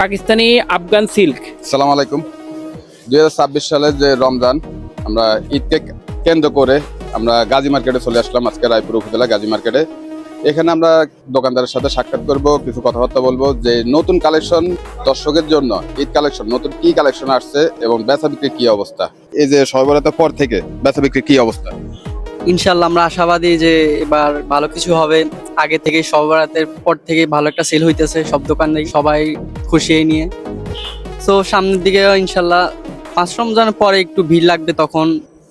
Pakistani Afghan silk. সালাম আলাইকুম। দুই হাজার ছাব্বিশ সালের যে রমজান, আমরা ঈদকে কেন্দ্র করে আমরা গাজী মার্কেটে চলে আসলাম, আজকে রায়পুর উপজেলা গাজী মার্কেটে। এখানে আমরা দোকানদারের সাথে সাক্ষাৎ করব, কিছু কথাবার্তা বলব, যে নতুন কালেকশন দর্শকের জন্য, ঈদ কালেকশন, নতুন কি কালেকশন আসছে এবং বেচা বিক্রির কি অবস্থা? এই যে সর্বরাতের পর থেকে বেচা বিক্রির কি অবস্থা? ইনশাল্লাহ আমরা আশাবাদী যে এবার ভালো কিছু হবে। আগে থেকে সবরাতের পর থেকে ভালো একটা সেল হইতেছে সব দোকানে সবাই খুশি এই নিয়ে। তো সামনের দিকে ইনশাল্লাহ পাঁচ রমজানের পরে একটু ভিড় লাগবে তখন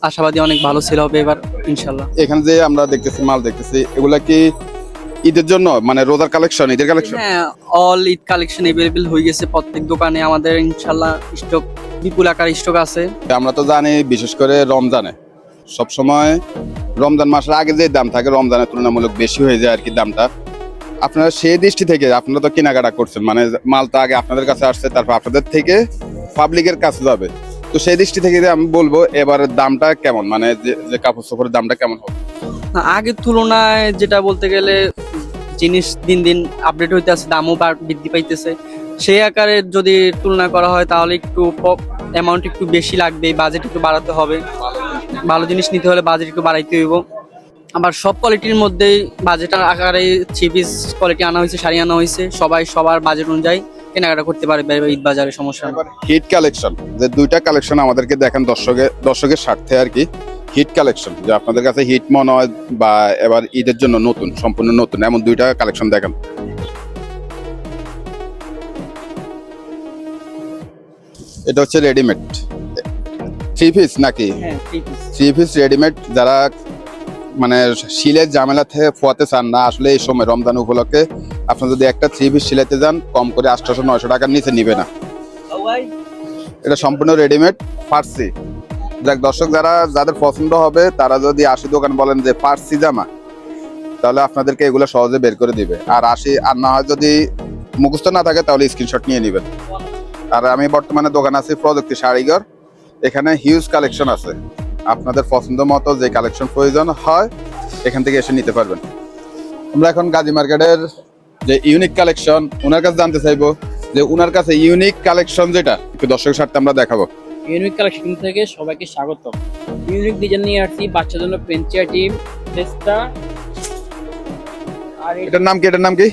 আশাবাদী অনেক ভালো সেল হবে এবার ইনশাল্লাহ এখানে যে আমরা দেখতেছি মাল দেখতেছি এগুলা কি ঈদের জন্য? মানে রোজার কালেকশন ঈদের কালেকশন হ্যাঁ অল ঈদ কালেকশন অ্যাভেলেবেল হয়ে গেছে প্রত্যেক দোকানে। আমাদের ইনশাল্লাহ স্টক বিপুল আকার স্টক আছে। আমরা তো জানি বিশেষ করে রমজানে। সবসময় রমজান মাসের আগে যে দাম থাকে, রমজানের তুলনামূলক বেশি হয়ে যায় আর কি দামটা। আপনারা সেই দৃষ্টি থেকে, আপনারা তো কেনাকাটা করছেন মানে মালটা আগে আপনাদের কাছে আসছে, তারপর আপনাদের থেকে পাবলিকের কাছে যাবে। তো সেই দৃষ্টি থেকে আমি বলব, এবার দামটা কেমন? মানে যে কাপড় চোপড়ের দামটা কেমন হবে? আগের তুলনায় যেটা বলতে গেলে জিনিস দিন দিন আপডেট হইতে আছে, দামও বৃদ্ধি পাইতেছে। সেই আকারে যদি তুলনা করা হয়, তাহলে একটু অ্যামাউন্ট একটু বেশি লাগবে বাজেট একটু বাড়াতে হবে। ভালো জিনিস নিতে হলে বাজেট একটু বাড়াইতে হইব। আবার সব কোয়ালিটির মধ্যেই বাজেট আকারে থ্রি পিস কোয়ালিটি আনা হয়েছে, শাড়ি আনা হয়েছে, সবাই সবার বাজেট অনুযায়ী কেনাকাটা করতে পারে ঈদ বাজারে সমস্যা। হিট কালেকশন যে দুইটা কালেকশন আমাদেরকে দেখেন দর্শকের দর্শকের স্বার্থে আর কি হিট কালেকশন যে আপনাদের কাছে হিট মনে হয় বা এবার ঈদের জন্য নতুন, সম্পূর্ণ নতুন, এমন দুইটা কালেকশন দেখেন। এটা হচ্ছে রেডিমেড থ্রি পিস নাকি। থ্রি পিস রেডিমেড যারা মানে শিলের ঝামেলা থেকে ফোয়াতে চান না আসলে এই সময় রমজান উপলক্ষে আপনি যদি একটা থ্রি পিস সিলাইতে যান কম করে আটশোশো নয়শো টাকার নিচে নিবে না। এটা সম্পূর্ণ রেডিমেড ফার্সি যাক দর্শক যারা যাদের পছন্দ হবে তারা যদি আশি দোকান বলেন যে ফার্সি জামা তাহলে আপনাদেরকে এগুলো সহজে বের করে দিবে। আর আশি আর না হয় যদি মুখস্থ না থাকে তাহলে স্ক্রিনশট নিয়ে নেবেন। আর আমি বর্তমানে দোকান আছি প্রযুক্তি শাড়িঘর এখানে হিউজ কালেকশন আছে। আপনাদের পছন্দ মতো যে কালেকশন প্রয়োজন হয় এখান থেকে এসে নিতে পারবেন। আমরা এখন গাজী মার্কেটের যে ইউনিক কালেকশন ওনার কাছে জানতে চাইব যে ওনার কাছে ইউনিক কালেকশন যেটা একটু দর্শকের স্বার্থে আমরা দেখাবো। ইউনিক কালেকশন থেকে সবাইকে স্বাগত ইউনিক ডিজাইন নিয়ে আসছি বাচ্চার জন্য পেনচিয়া টিম ফেস্টা আর এটার নাম কি এটার নাম কি?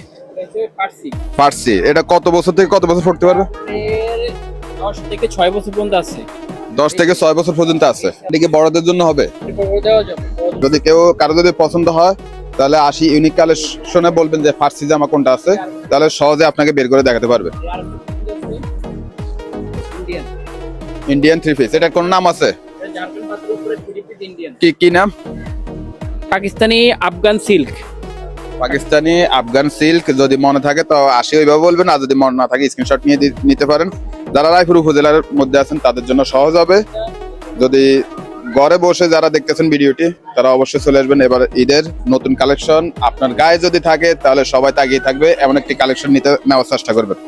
পার্সি পার্সি এটা কত বছর থেকে কত বছর পড়তে পারবে? এর দশ থেকে ছয় বছর পর্যন্ত আছে। দশ থেকে ছয় বছর পর্যন্ত আছে। এটা কি বড়দের জন্য হবে? যদি কেউ কারও যদি পছন্দ হয় তাহলে আসি ইউনিক কালেকশনে বলবেন যে ফার্সি জামা কোনটা আছে তাহলে সহজে আপনাকে বের করে দেখাতে পারবে। ইন্ডিয়ান থ্রি পিস এটার কোন নাম আছে? কি কি নাম? Pakistani Afghan silk. Pakistani Afghan silk যদি মনে থাকে তো আসি ওইভাবে বলবেন আর যদি মনে না থাকে স্ক্রিনশট নিয়ে নিতে পারেন। যারা রায়পুর উপজেলার মধ্যে আছেন, তাদের জন্য সহজ হবে। যদি ঘরে বসে যারা দেখতেছেন ভিডিওটি, তারা অবশ্যই চলে আসবেন। এবার ঈদের নতুন কালেকশন আপনার গায়ে যদি থাকে, তাহলে সবাই তাগিয়ে থাকবে। এমন একটি কালেকশন নিতে নেওয়ার চেষ্টা করবেন।